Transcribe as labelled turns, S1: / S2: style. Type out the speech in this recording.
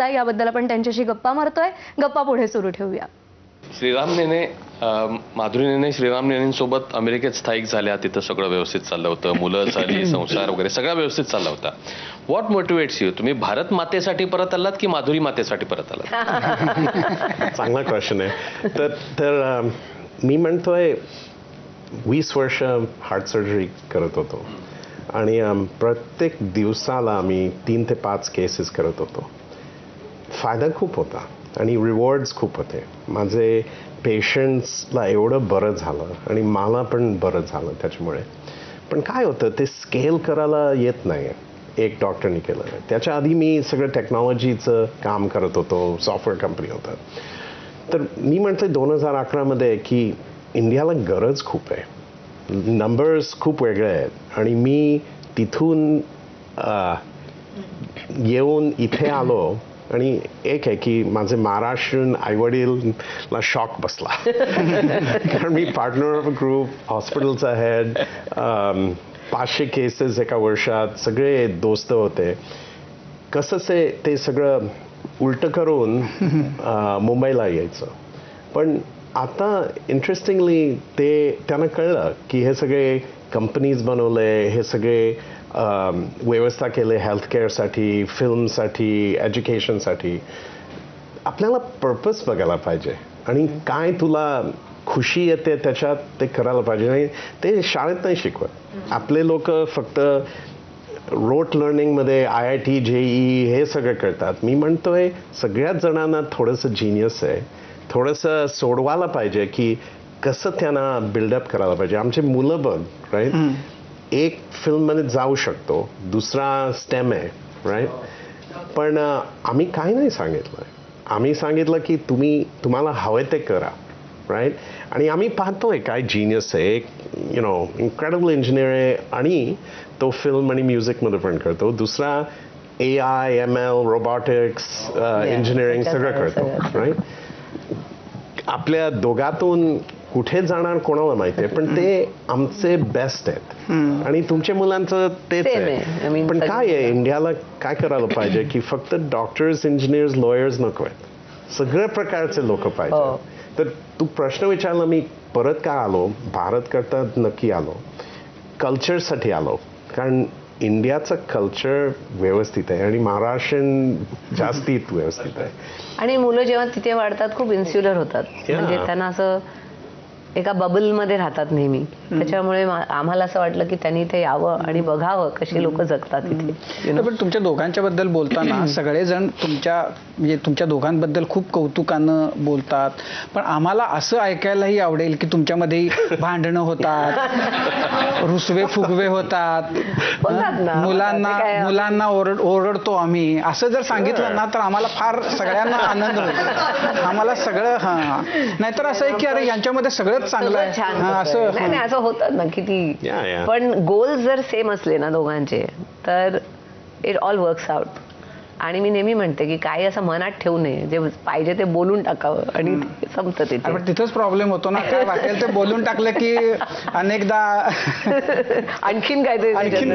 S1: आहे याबद्दल आपण त्यांच्याशी गप्पा मारतोय. गप्पा पुढे सुरू ठेवूया.
S2: श्रीराम नेने माधुरी नेने श्रीराम नेनेंसोबत अमेरिकेत स्थायिक झाल्या. तिथं सगळं व्यवस्थित चाललं होतं. मुलं झाली संसार वगैरे सगळा व्यवस्थित चालला होता. व्हॉट मोटिवेट्स यू तुम्ही भारत मातेसाठी परत आलात की माधुरी मातेसाठी परत आलात?
S3: चांगला क्वेश्चन आहे. तर तर मी म्हणतोय वीस वर्ष हार्ट सर्जरी करत होतो. आणि प्रत्येक दिवसाला आम्ही तीन ते पाच केसेस करत होतो. फायदा खूप होता आणि रिवॉर्ड्स खूप होते. माझे पेशंट्सला एवढं बरं झालं आणि मला पण बरं झालं त्याच्यामुळे. पण काय होतं ते स्केल करायला येत नाही एक डॉक्टरनी केलं. त्याच्या आधी मी सगळं टेक्नॉलॉजीचं काम करत होतो सॉफ्टवेअर कंपनी होतं. तर मी म्हणते दोन हजार अकरामध्ये की इंडियाला गरज खूप आहे. नंबर्स खूप वेगळे आहेत. आणि मी तिथून येऊन इथे आलो आणि एक आहे की माझे महाराष्ट्रीयन आईवडीलला शॉक बसला. कारण मी पार्टनर ऑफ ग्रुप हॉस्पिटलचा हेड पाचशे केसेस एका वर्षात सगळे दोस्त होते. कसं ते ते सगळं उलटं करून मुंबईला यायचं. पण आता इंटरेस्टिंगली ते त्यांना कळलं की हे सगळे कंपनीज बनवले हे सगळे अं, व्यवस्था केले हेल्थकेअरसाठी फिल्मसाठी एज्युकेशनसाठी आपल्याला पर्पज बघायला पाहिजे. आणि काय तुला खुशी येते त्याच्यात ते करायला पाहिजे. आणि ते शाळेत नाही शिकवत. आपले लोक फक्त रोट लर्निंगमध्ये आय आय टी जेई हे सगळं करतात. मी म्हणतोय सगळ्याच जणांना थोडंसं जिनियस आहे. थोडंसं सोडवायला पाहिजे की कसं त्यांना बिल्डअप करायला पाहिजे. आमचे मुलं बघ राईट एक फिल्ममध्ये जाऊ शकतो दुसरा स्टेम आहे राईट पण आम्ही काही नाही सांगितलं. आम्ही सांगितलं की तुम्ही तुम्हाला हवंय ते करा राईट आणि आम्ही पाहतोय काय जिनियस आहे. एक यु नो इन्क्रेडिबल इंजिनियर आहे आणि तो फिल्म आणि म्युझिकमध्ये पण करतो. दुसरा A I M L robotics engineering सगळं करतो राईट आपल्या दोघातून कुठे जाणार कोणाला माहिती आहे पण ते आमचे बेस्ट आहेत. आणि तुमच्या मुलांचं तेच
S4: आहे.
S3: पण काय आहे इंडियाला काय करायला पाहिजे की फक्त डॉक्टर्स इंजिनियर्स लॉयर्स नको आहेत. सगळ्या प्रकारचे लोक
S4: हो.
S3: पाहिजे तर तू प्रश्न विचारला मी परत का आलो? भारत करता नक्की आलो. कल्चरसाठी आलो. कारण इंडियाचं कल्चर व्यवस्थित आहे आणि महाराष्ट्रीयन जास्तीत व्यवस्थित आहे
S4: आणि मुलं जेव्हा तिथे वाढतात खूप इन्स्युलर होतात. म्हणजे त्यांना असं एका बबलमध्ये राहतात नेहमी. त्याच्यामुळे आम्हाला असं वाटलं की त्यांनी इथे यावं आणि बघावं कशी लोक जगतात know?
S5: पण तुमच्या दोघांच्या बद्दल बोलताना सगळेजण तुमच्या म्हणजे तुमच्या दोघांबद्दल खूप कौतुकानं बोलतात. पण आम्हाला असं ऐकायलाही आवडेल की तुमच्यामध्ये भांडणं होतात रुसवे फुगवे होतात. मुलांना
S4: ते
S5: मुलांना ओरड ओरडतो आम्ही. असं जर सांगितलं ना तर आम्हाला फार सगळ्यांना आनंद होतो आम्हाला सगळं हा. नाहीतर असं आहे की अरे यांच्यामध्ये सगळंच चांगलं आहे.
S4: छान
S5: हा. असं
S4: नाही नाही असं होतं ना किती. पण गोल जर सेम असले ना दोघांचे तर इट ऑल वर्क्स आउट आणि मी नेहमी म्हणते की काही असं मनात ठेवू नये. जे पाहिजे ते बोलून टाकावं आणि ते संपतं तिथे.
S5: पण तिथंच प्रॉब्लेम होतो ना. काय वाटेल ते बोलून टाकलं की अनेकदा
S4: आणखीन काहीतरी
S5: आणखीन